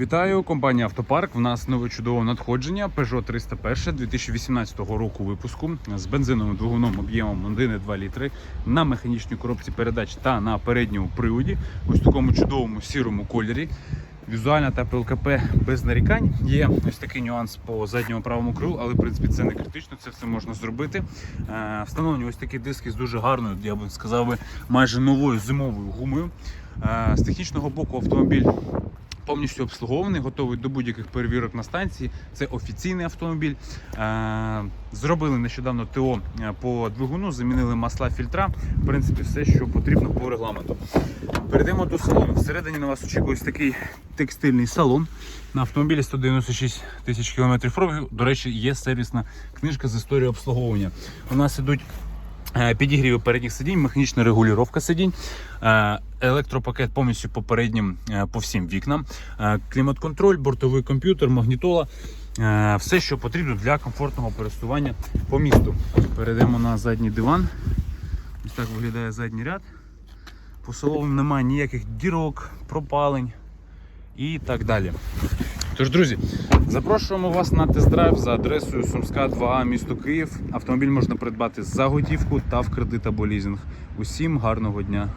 Вітаю, компанія Автопарк. В нас нове чудове надходження Peugeot 301 2018 року випуску з бензиновим двигуном об'ємом 1,2 літри на механічній коробці передач та на передньому приводі. Ось в такому чудовому сірому кольорі. Візуальна та ПЛКП без нарікань. Є ось такий нюанс по задньому правому крилу, але в принципі це не критично, це все можна зробити. Е, Встановлені ось такі диски з дуже гарною, я би сказав, майже новою зимовою гумою. Е, З технічного боку автомобіль повністю обслугований, готовий до будь-яких перевірок на станції. Це офіційний автомобіль. Е, Зробили нещодавно ТО е, по двигуну, замінили масла фільтра. В принципі, все, що потрібно по регламенту. Перейдемо до салону. Всередині на вас очікує такий текстильний салон. На автомобілі 196 тисяч кілометрів пробігу. До речі, є сервісна книжка з історією обслуговування. У нас ідуть Е, Підігріви передніх сидінь, механічна регулювання сидінь, е, електропакет повністю по переднім е, по всім вікнам, клімат-контроль, бортовий комп'ютер, магнітола. Все, що потрібно для комфортного пересування по місту. Перейдемо на задній диван. Ось так виглядає задній ряд. По салону немає ніяких дірок, пропалень і так далі. Тож, друзі, запрошуємо вас на тест-драйв за адресою Сумська 2А, місто Київ. Автомобіль можна придбати за готівку та в кредит або лізинг. Усім гарного дня!